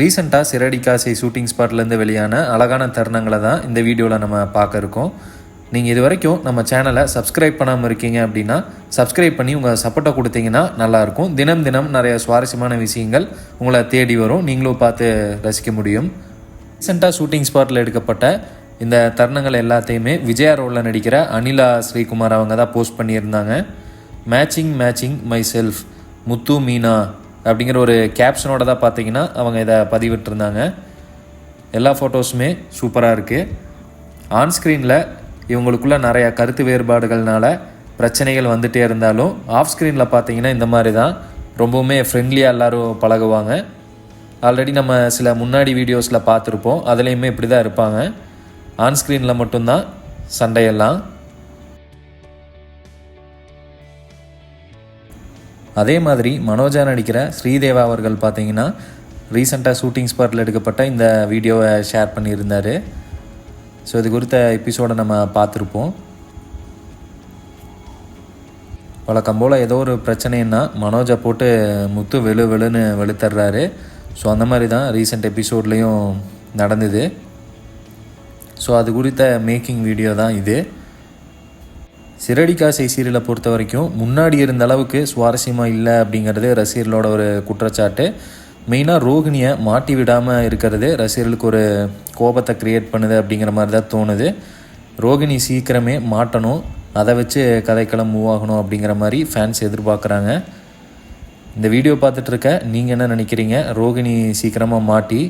ரீசெண்டாக சிறடி காசை ஷூட்டிங் ஸ்பாட்லேருந்து வெளியான அழகான தருணங்களை தான் இந்த வீடியோவில் நம்ம பார்க்க இருக்கோம். நீங்கள் இது வரைக்கும் நம்ம சேனலை சப்ஸ்கிரைப் பண்ணாமல் இருக்கீங்க அப்படின்னா சப்ஸ்கிரைப் பண்ணி உங்கள் சப்போர்ட்டை கொடுத்தீங்கன்னா நல்லாயிருக்கும் தினம் தினம் நிறைய சுவாரஸ்யமான விஷயங்கள் உங்களை தேடி வரும். நீங்களும் பார்த்து ரசிக்க முடியும். ரீசெண்டாக ஷூட்டிங் ஸ்பாட்டில் எடுக்கப்பட்ட இந்த தருணங்கள் எல்லாத்தையுமே விஜயா ரோலில் நடிக்கிற அனிலா ஸ்ரீகுமார் அவங்க தான் போஸ்ட் பண்ணியிருந்தாங்க. Matching matching myself Muthu Meena அப்படிங்கிற ஒரு கேப்ஷனோட தான் பார்த்தீங்கன்னா அவங்க இதை பதிவிட்டிருந்தாங்க. எல்லா ஃபோட்டோஸுமே சூப்பராக இருக்குது ஆன்ஸ்க்ரீனில் இவங்களுக்குள்ள நிறையா கருத்து வேறுபாடுகள்னால பிரச்சனைகள் வந்துகிட்டே இருந்தாலும் ஆஃப் ஸ்க்ரீனில் பார்த்தீங்கன்னா இந்த மாதிரி தான். ரொம்பவுமே ஃப்ரெண்ட்லியாக எல்லோரும் பழகுவாங்க. ஆல்ரெடி நம்ம சில முன்னாடி வீடியோஸில் பார்த்துருப்போம். அதுலேயுமே இப்படி தான் இருப்பாங்க. ஆன் ஸ்க்ரீனில் மட்டும்தான் சண்டையெல்லாம் அதே மாதிரி மனோஜா நடிக்கிற ஸ்ரீதேவா அவர்கள் பார்த்தீங்கன்னா ரீசெண்டாக ஷூட்டிங் ஸ்பாட்டில் எடுக்கப்பட்ட இந்த வீடியோவை ஷேர் பண்ணியிருந்தார். ஸோ இது குறித்த எபிசோடை நம்ம பார்த்துருப்போம். வழக்கம் போல் ஏதோ ஒரு பிரச்சனைன்னா மனோஜை போட்டு முத்து வெளு வெளுன்னு வெளுத்துறாரு. ஸோ அந்த மாதிரி தான் ரீசெண்ட் எபிசோட்லேயும் நடந்தது. ஸோ அது குறித்த மேக்கிங் வீடியோ தான் இது. சிறடி காசை சீரியலை பொறுத்த வரைக்கும் முன்னாடி இருந்த அளவுக்கு சுவாரஸ்யமாக இல்லை அப்படிங்கிறது ரசிகர்களோட ஒரு குற்றச்சாட்டு. மெயினாக ரோகிணியை மாட்டி விடாமல் இருக்கிறது ரசிகர்களுக்கு ஒரு கோபத்தை க்ரியேட் பண்ணுது அப்படிங்கிற மாதிரி தான் தோணுது. ரோகிணி சீக்கிரமே மாட்டணும். அதை வச்சு கதைக்களம் மூவ் ஆகணும் அப்படிங்கிற மாதிரி ஃபேன்ஸ் எதிர்பார்க்குறாங்க. இந்த வீடியோ பார்த்துட்ருக்க நீங்கள் என்ன நினைக்கிறீங்க? ரோகிணி சீக்கிரமாக மாட்டி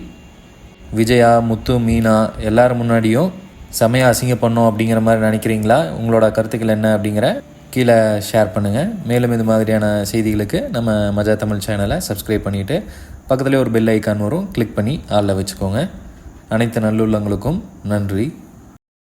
விஜயா முத்து மீனா எல்லார் முன்னாடியும் செமையாக அசிங்கம் பண்ணோம் அப்படிங்கிற மாதிரி நினைக்கிறீங்களா? உங்களோட கருத்துக்கள் என்ன அப்படிங்கிற கீழே ஷேர் பண்ணுங்கள் மேலும் இது மாதிரியான செய்திகளுக்கு நம்ம மஜா தமிழ் சேனலை சப்ஸ்கிரைப் பண்ணிவிட்டு பக்கத்துலேயே ஒரு பெல் ஐக்கான் வரும். கிளிக் பண்ணி ஆளில் வச்சுக்கோங்க. அனைத்து நல்லுள்ளங்களுக்கும் நன்றி.